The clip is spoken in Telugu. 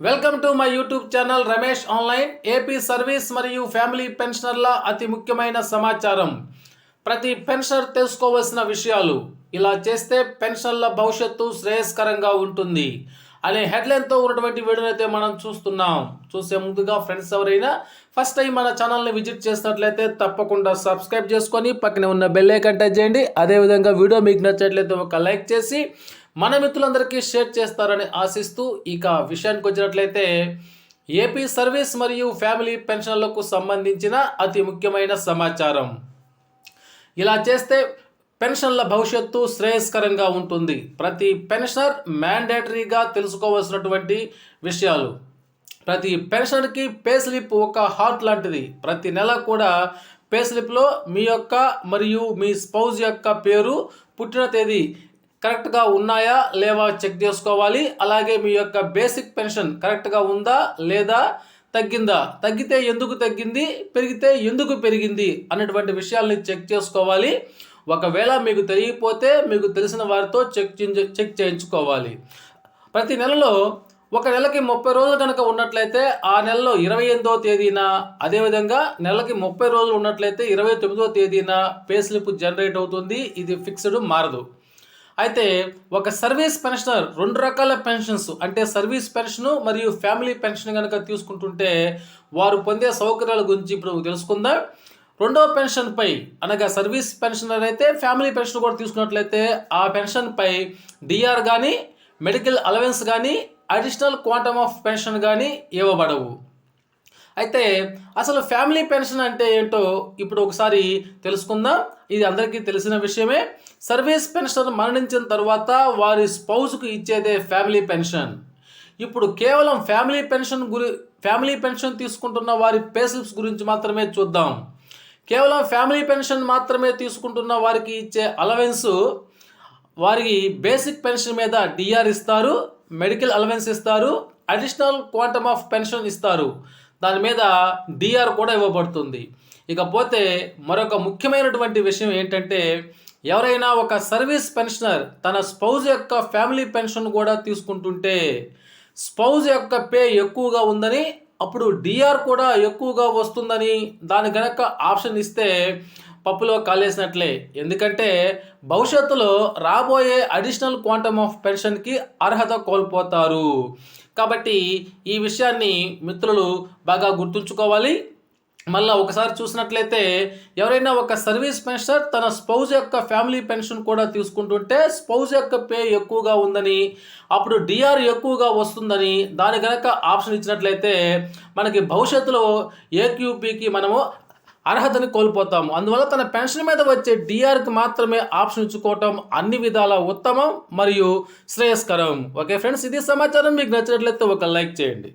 Welcome to my YouTube channel Ramesh online AP service మరియు ఫ్యామిలీ పెన్షనర్ల అతి ముఖ్యమైన సమాచారం. ప్రతి పెన్షనర్ తెలుసుకోవాల్సిన విషయాలు ఇలా చేస్తే పెన్షన్ల భవిష్యత్తు శ్రేయస్కరంగా ఉంటుంది అనే హెడ్లైన్తో ఉన్నటువంటి వీడియోని అయితే మనం చూస్తున్నాం. చూసే ముందుగా ఫ్రెండ్స్ ఎవరైనా ఫస్ట్ టైం మన ఛానల్ని విజిట్ చేసినట్లయితే తప్పకుండా సబ్స్క్రైబ్ చేసుకొని పక్కనే ఉన్న బెల్ ఐకాన్ టచ్ చేయండి. అదేవిధంగా వీడియో మీకు నచ్చినట్లయితే ఒక లైక్ చేసి మన మిత్రులందరికీ షేర్ చేస్తారని ఆశిస్తూ ఇక విషయానికి వచ్చినట్లయితే ఏపీ సర్వీస్ మరియు ఫ్యామిలీ పెన్షన్లకు సంబంధించిన అతి ముఖ్యమైన సమాచారం. ఇలా చేస్తే పెన్షన్ల భవిష్యత్తు శ్రేయస్కరంగా ఉంటుంది. ప్రతి పెన్షనర్ మ్యాండేటరీగా తెలుసుకోవాల్సినటువంటి విషయాలు. ప్రతి పెన్షనర్కి పే స్లిప్ ఒక హార్ట్ లాంటిది. ప్రతి నెల కూడా పే స్లిప్లో మీ యొక్క మరియు మీ స్పౌజ్ యొక్క పేరు పుట్టిన తేదీ కరెక్ట్గా ఉన్నాయా లేవా చెక్ చేసుకోవాలి. అలాగే మీ యొక్క బేసిక్ పెన్షన్ కరెక్ట్గా ఉందా లేదా తగ్గిందా? తగ్గితే ఎందుకు తగ్గింది? పెరిగితే ఎందుకు పెరిగింది? అనేటువంటి విషయాల్ని చెక్ చేసుకోవాలి. ఒకవేళ మీకు తెలియకపోతే మీకు తెలిసిన వారితో చెక్ చెక్ చేయించుకోవాలి. ప్రతి నెలలో ఒక నెలకి ముప్పై రోజులు కనుక ఉన్నట్లయితే ఆ నెలలో ఇరవై ఎనిమిదో తేదీన అదేవిధంగా నెలకి ముప్పై రోజులు ఉన్నట్లయితే ఇరవై తొమ్మిదో తేదీన పే స్లిప్ జనరేట్ అవుతుంది. ఇది ఫిక్స్డ్ మారదు. అయితే ఒక సర్వీస్ పెన్షనర్ రెండు రకాల పెన్షన్స్ అంటే సర్వీస్ పెన్షన్ మరియు ఫ్యామిలీ పెన్షన్ కనుక తీసుకుంటుంటే వారు పొందే సౌకర్యాల గురించి ఇప్పుడు తెలుసుకుందాం. రెండో పెన్షన్పై అనగా సర్వీస్ పెన్షనర్ అయితే ఫ్యామిలీ పెన్షన్ కూడా తీసుకున్నట్లయితే ఆ పెన్షన్పై డిఆర్ కానీ మెడికల్ అలవెన్స్ కానీ అడిషనల్ క్వాంటమ్ ఆఫ్ పెన్షన్ కానీ ఇవ్వబడవు. అయితే అసలు ఫ్యామిలీ పెన్షన్ అంటే ఏంటో ఇప్పుడు ఒకసారి తెలుసుకుందాం. ఇది అందరికీ తెలిసిన విషయమే. సర్వీస్ పెన్షన్ మరణించిన తర్వాత వారి స్పౌజ్కు ఇచ్చేదే ఫ్యామిలీ పెన్షన్. ఇప్పుడు కేవలం ఫ్యామిలీ పెన్షన్ గురి ఫ్యామిలీ పెన్షన్ తీసుకుంటున్న వారి పేస్లిప్స్ గురించి మాత్రమే చూద్దాం. కేవలం ఫ్యామిలీ పెన్షన్ మాత్రమే తీసుకుంటున్న వారికి ఇచ్చే అలవెన్స్ వారికి బేసిక్ పెన్షన్ మీద డిఆర్ ఇస్తారు మెడికల్ అలవెన్స్ ఇస్తారు అడిషనల్ క్వాంటమ్ ఆఫ్ పెన్షన్ ఇస్తారు. దాని మీద డిఆర్ కూడా ఇవ్వబడుతుంది. ఇకపోతే మరొక ముఖ్యమైనటువంటి విషయం ఏంటంటే ఎవరైనా ఒక సర్వీస్ పెన్షనర్ తన స్పౌజ్ యొక్క ఫ్యామిలీ పెన్షన్ కూడా తీసుకుంటుంటే స్పౌజ్ యొక్క పే ఎక్కువగా ఉందని అప్పుడు డిఆర్ కూడా ఎక్కువగా వస్తుందని దాని కనుక ఆప్షన్ ఇస్తే పప్పులో కాలేసినట్లే. ఎందుకంటే భవిష్యత్తులో రాబోయే అడిషనల్ క్వాంటమ్ ఆఫ్ పెన్షన్కి అర్హత కోల్పోతారు. కాబట్టి ఈ విషయాన్ని మిత్రులు బాగా గుర్తుంచుకోవాలి. మళ్ళీ ఒకసారి చూసినట్లయితే ఎవరైనా ఒక సర్వీస్ పెన్షనర్ తన స్పౌజ్ యొక్క ఫ్యామిలీ పెన్షన్ కూడా తీసుకుంటుంటే స్పౌజ్ యొక్క పే ఎక్కువగా ఉందని అప్పుడు డిఆర్ ఎక్కువగా వస్తుందని దాని కనుక ఆప్షన్ ఇచ్చినట్లయితే మనకి భవిష్యత్తులో ఏక్యూపీకి మనము అర్హతను కోల్పోతాము. అందువల్ల తన పెన్షన్ మీద వచ్చే డిఆర్కి మాత్రమే ఆప్షన్ ఇచ్చుకోవటం అన్ని విధాల ఉత్తమం మరియు శ్రేయస్కరం. ఓకే ఫ్రెండ్స్ ఇది సమాచారం. మీకు నచ్చినట్లయితే ఒక లైక్ చేయండి.